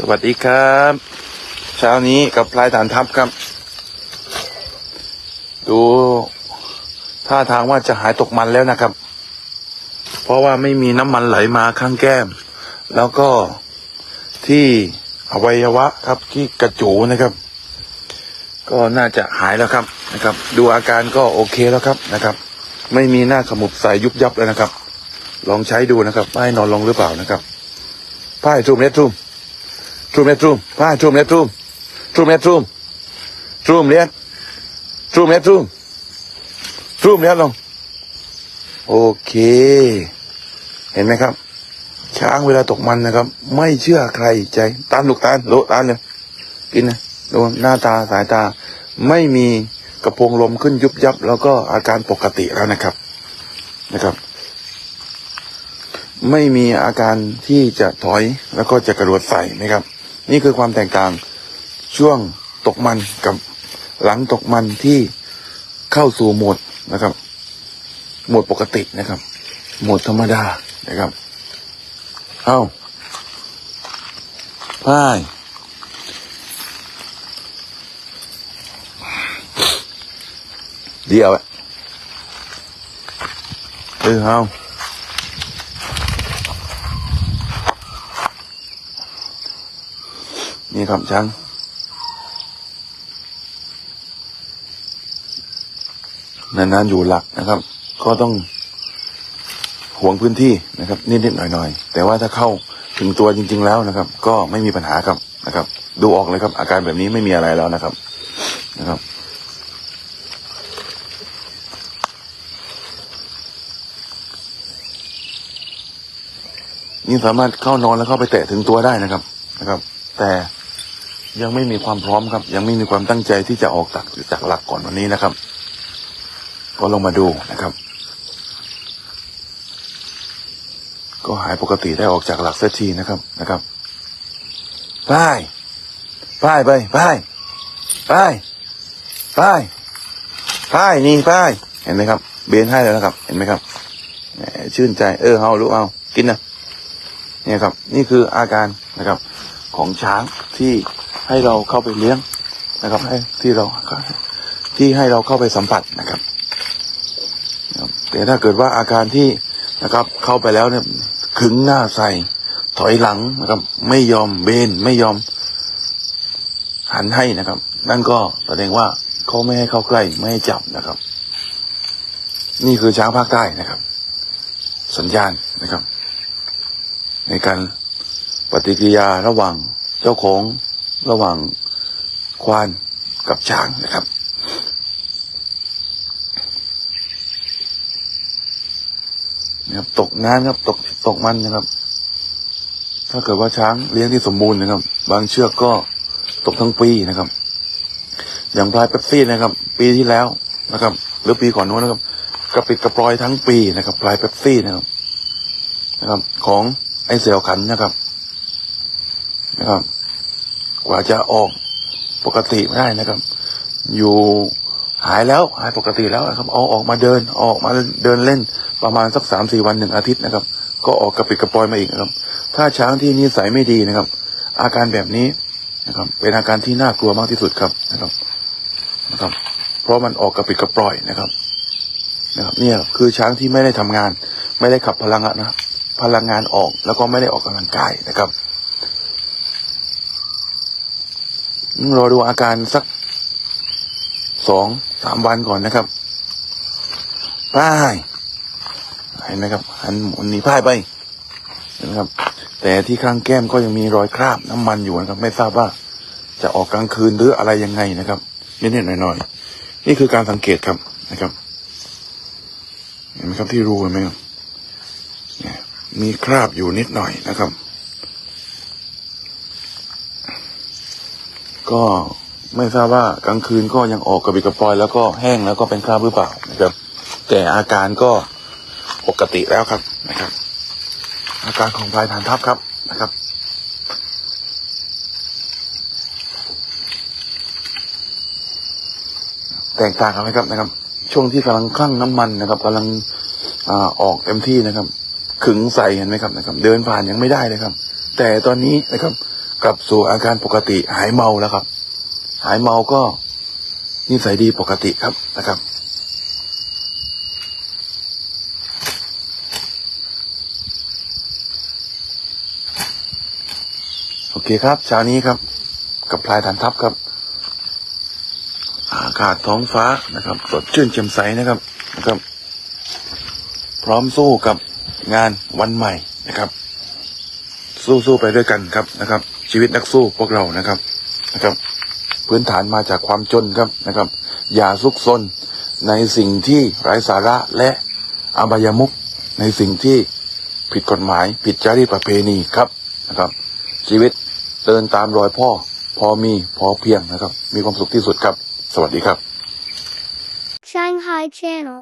สวัสดีครับ เช้านี้กับพลายฐานทัพครับ ดูท่าทางว่าจะหายตกมันแล้วนะครับ เพราะว่าไม่มีน้ำมันไหลมาข้างแก้ม แล้วก็ที่อวัยวะครับที่กระจูนะครับ ก็น่าจะหายแล้วครับนะครับ ดูอาการก็โอเคแล้วครับนะครับ ไม่มีหน้าขมุบใสยุบยับแล้วนะครับ ลองใช้ดูนะครับว่าให้นอนลงหรือเปล่านะครับป้ายทูมเนตรูม ทูมเนตรูมป้ายทูมเนตรูมทูมเนตรูมทูมเลียนทูมเนตรูมทูมเลียลงโอเค เห็นไหมครับ ช้างเวลาตกมันนะครับ ไม่เชื่อใครใจตานลูกตาลโลตานเลยกินนะดูหน้าตาสายตา ไม่มีกระโปรงลมขึ้นยุบยับ แล้วก็อาการปกติแล้วนะครับนะครับ ไม่มีอาการที่จะถอยแล้วก็จะกระโดดใส่นะครับ นี่คือความแตกต่างช่วงตกมันกับหลังตกมันที่เข้าสู่โหมดนะครับ โหมดปกตินะครับ โหมดธรรมดานะครับเอาไปเดียวอะเออเอา นี่ครับช้างนานๆอยู่หลักนะครับ ก็ต้องห่วงพื้นที่นะครับ นิดๆหน่อยๆ แต่ว่าถ้าเข้าถึงตัวจริง ๆ แล้วนะครับ ก็ไม่มีปัญหาครับนะครับ ดูออกเลยครับ อาการแบบนี้ไม่มีอะไรแล้วนะครับนะครับนี่สามารถเข้านอนแล้วเข้าไปแตะถึงตัวได้นะครับนะครับ แต่ ยังไม่มีความพร้อมครับ ยังไม่มีความตั้งใจที่จะออกจากจากหลักก่อนวันนี้นะครับ ก็ลงมาดูนะครับ ก็หายปกติได้ออกจากหลักเซตทีนะครับนะครับไปไปไปไปไปไปไปนี่ไปเห็นไหมครับ เบนให้แล้วนะครับ เห็นไหมครับชื่นใจเออเอาลูกเอากินนะเนี่ยครับ นี่คืออาการนะครับของช้างที่ ให้เราเข้าไปเลี้ยงนะครับ ให้ที่เราที่ให้เราเข้าไปสัมผัสนะครับแต่ถ้าเกิดว่าอาการที่นะครับ เข้าไปแล้วเนี่ยขึงหน้าใส่ถอยหลังนะครับ ไม่ยอมเบนไม่ยอม หันให้นะครับ นั่นก็แสดงว่าเขาไม่ให้เข้าใกล้ไม่ให้จับนะครับ นี่คือช้างภาคใต้นะครับ สัญญาณนะครับ ในการปฏิกิริยาระหว่างเจ้าของ ระหว่างควานกับช้างนะครับ นะครับตกน้ำครับตกตกมันนะครับ ถ้าเกิดว่าช้างเลี้ยงที่สมบูรณ์นะครับ บางเชือกก็ตกทั้งปีนะครับ อย่างพลายเป๊ปซี่นะครับ ปีที่แล้วนะครับ หรือปีก่อนนู้นนะครับกระปิดกระปลอยทั้งปีนะครับพลายเป๊ปซี่นะครับนะครับ ของไอเสี่ยวขันนะครับนะครับ กว่าจะออกปกติไม่ได้นะครับ อยู่หายแล้วหายปกติแล้วนะครับ เอาออกมาเดินออกมาเดินเล่นประมาณสักสามสี่วันหนึ่งอาทิตย์นะครับ ก็ออกกระปิดกระปอยมาอีกนะครับ ถ้าช้างที่นิสัยไม่ดีนะครับ อาการแบบนี้นะครับ เป็นอาการที่น่ากลัวมากที่สุดครับนะครับนะครับ เพราะมันออกกระปิดกระปล่อยนะครับ นะครับ เนี่ยคือช้างที่ไม่ได้ทำงาน ไม่ได้ขับพลังงานนะพลังงานออกแล้วก็ไม่ได้ออกกำลังกายนะครับ รอดูอาการสักสองสามวันก่อนนะครับป้ายเห็นไหมครับหันหมุนหนีป้ายไปนไหมครับ แต่ที่ข้างแก้มก็ยังมีรอยคราบน้ำมันอยู่นะครับ ไม่ทราบว่าจะออกกลางคืนหรืออะไรยังไงนะครับนิดๆหน่อยๆนี่คือการสังเกตครับนะครับ เห็นไหมครับที่รูเห็นไหมครับมีคราบอยู่นิดหน่อยนะครับ ก็ไม่ทราบว่ากลางคืนก็ยังออกกระบิดกระปอย แล้วก็แห้งแล้วก็เป็นคราบหรือเปล่านะครับ แต่อาการก็ปกติแล้วครับนะครับ อาการของพลายฐานทัพครับนะครับแตกต่างกันไหมครับนะครับ ช่วงที่กำลังคลั่งน้ำมันนะครับกำลังอาออกเต็มที่นะครับ ขึงใส่เห็นไหมครับนะครับ เดินผ่านยังไม่ได้เลยครับ แต่ตอนนี้นะครับ กลับสู่อาการปกติหายเมาแล้วครับ หายเมาก็นิสัยดีปกติครับนะครับ โอเคครับเช้านี้ครับ กับพลายฐานทัพครับ อากาศท้องฟ้านะครับ สดชื่นแจ่มใสนะครับนะครับ พร้อมสู้กับงานวันใหม่นะครับ สู้สู้ไปด้วยกันครับนะครับ ชีวิตนักสู้พวกเรานะครับนะครับ พื้นฐานมาจากความจนครับนะครับ อย่าซุกซนในสิ่งที่ไร้สาระและอบายมุขในสิ่งที่ผิดกฎหมาย ผิดจารีตประเพณีครับนะครับ ชีวิตเดินตามรอยพ่อ พอมีพอเพียงนะครับ มีความสุขที่สุดครับ สวัสดีครับ Shanghai Channel